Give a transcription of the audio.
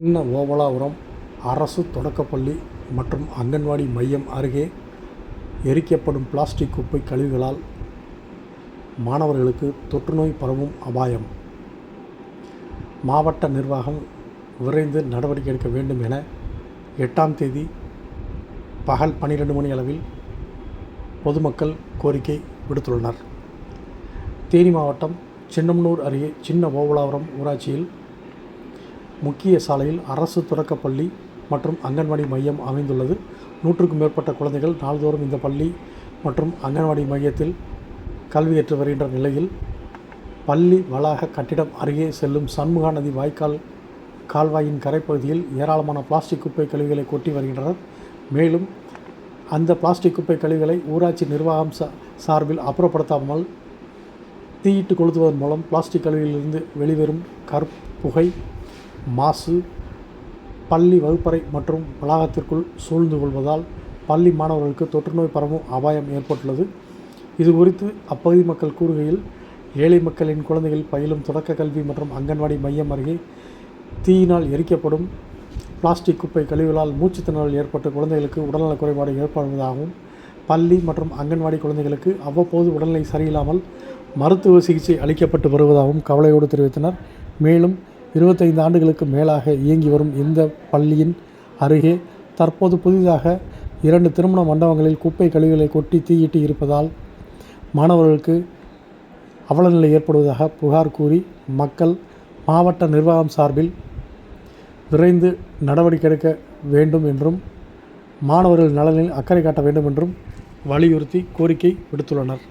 சின்ன ஓவலாபுரம் அரசு தொடக்கப்பள்ளி மற்றும் அங்கன்வாடி மையம் அருகே எரிக்கப்படும் பிளாஸ்டிக் குப்பை கழிவுகளால் மாணவர்களுக்கு தொற்றுநோய் பரவும் அபாயம். மாவட்ட நிர்வாகம் விரைந்து நடவடிக்கை எடுக்க வேண்டும் என எட்டாம் தேதி பகல் பன்னிரெண்டு மணி அளவில் பொதுமக்கள் கோரிக்கை விடுத்துள்ளனர். தேனி மாவட்டம் சின்னமனூர் அருகே சின்ன ஓவலாபுரம் ஊராட்சியில் முக்கிய சாலையில் அரசு தொடக்கப்பள்ளி மற்றும் அங்கன்வாடி மையம் அமைந்துள்ளது. நூற்றுக்கும் மேற்பட்ட குழந்தைகள் நாள்தோறும் இந்த பள்ளி மற்றும் அங்கன்வாடி மையத்தில் கல்வியேற்று வருகின்ற நிலையில் பள்ளி வளாக கட்டிடம் அருகே செல்லும் சண்முகா நதி வாய்க்கால் கால்வாயின் கரைப்பகுதியில் ஏராளமான பிளாஸ்டிக் குப்பை கழிவுகளை கொட்டி வருகின்றனர். மேலும் அந்த பிளாஸ்டிக் குப்பை கழிவுகளை ஊராட்சி நிர்வாகம் சார்பில் அப்புறப்படுத்தாமல் தீயிட்டு கொளுத்துவதன் மூலம் பிளாஸ்டிக் கழிவுகளிலிருந்து வெளிவரும் கற்புகை மாசு பள்ளி வகுப்பறை மற்றும் வளாகத்திற்குள் சூழ்ந்து கொள்வதால் பள்ளி மாணவர்களுக்கு தொற்றுநோய் பரவும் அபாயம் ஏற்பட்டுள்ளது. இது குறித்து அப்பகுதி மக்கள் கூறுகையில் ஏழை மக்களின் குழந்தைகள் பயிலும் தொடக்க கல்வி மற்றும் அங்கன்வாடி மையம் அருகே தீயினால் எரிக்கப்படும் பிளாஸ்டிக் குப்பை கழிவுகளால் மூச்சுத்திணறல் ஏற்பட்டு குழந்தைகளுக்கு உடல்நலக் குறைபாடு ஏற்படுவதாகவும் பள்ளி மற்றும் அங்கன்வாடி குழந்தைகளுக்கு அவ்வப்போது உடல்நிலை சரியில்லாமல் மருத்துவ சிகிச்சை அளிக்கப்பட்டு வருவதாகவும் கவலையோடு தெரிவித்தனர். மேலும் இருபத்தைந்து ஆண்டுகளுக்கு மேலாக இயங்கி வரும் இந்த பள்ளியின் அருகே தற்போது புதிதாக இரண்டு திருமண மண்டபங்களில் குப்பை கழிவுகளை கொட்டி தீயிட்டு இருப்பதால் மாணவர்களுக்கு அவலநிலை ஏற்படுவதாக புகார் கூறி மக்கள் மாவட்ட நிர்வாகம் சார்பில் விரைந்து நடவடிக்கை எடுக்க வேண்டும் என்றும் மாணவர்கள் நலனில் அக்கறை காட்ட வேண்டும் என்றும் வலியுறுத்தி கோரிக்கை விடுத்துள்ளனர்.